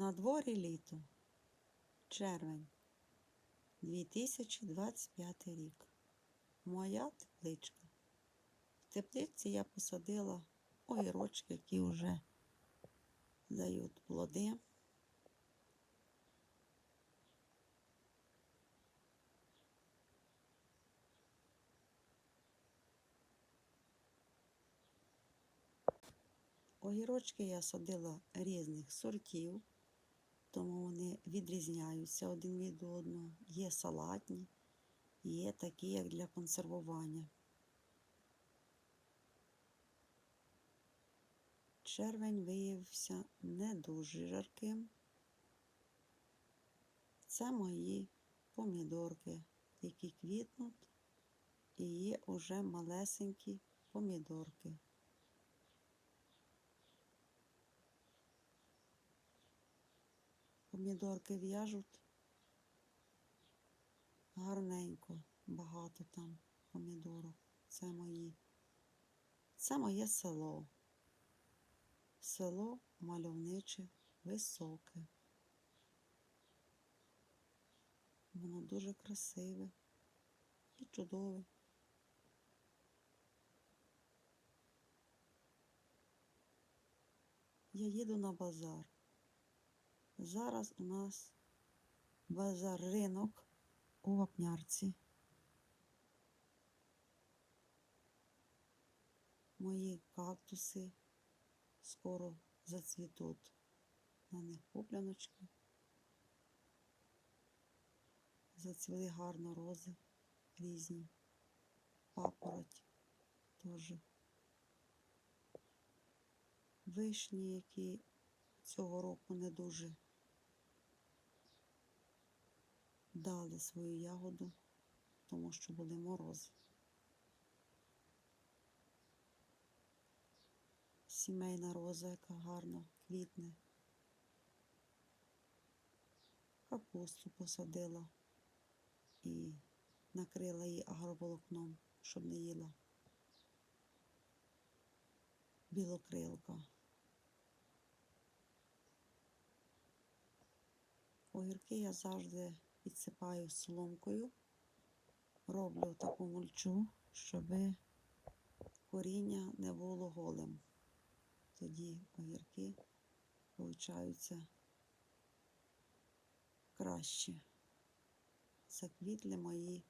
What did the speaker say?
На дворі літо. Червень 2025 рік. Моя тепличка. В теплиці я посадила огірочки, які вже дають плоди. Огірочки я садила різних сортів, тому вони відрізняються один від одного. Є салатні, є такі, як для консервування. Червень виявився не дуже жарким. Це мої помідорки, які квітнуть, і є уже малесенькі помідорки. Помідорки в'яжуть гарненько, багато там помідорок. Це мої. Це моє село. Село мальовниче, високе. Воно дуже красиве і чудове. Я їду на базар. Зараз у нас базар ринок у Вапнярці. Мої кактуси скоро зацвітуть. На них попляночки. Зацвіли гарно рози різні. Папороть теж. Вишні, які цього року не дуже дали свою ягоду, тому що були морози. Сімейна роза, яка гарно квітне. Капусту посадила і накрила її агроволокном, щоб не їла. Білокрилка. Огірки я завжди підсипаю соломкою, роблю таку мульчу, щоб коріння не було голим. Тоді огірки получаються краще. Заквітли мої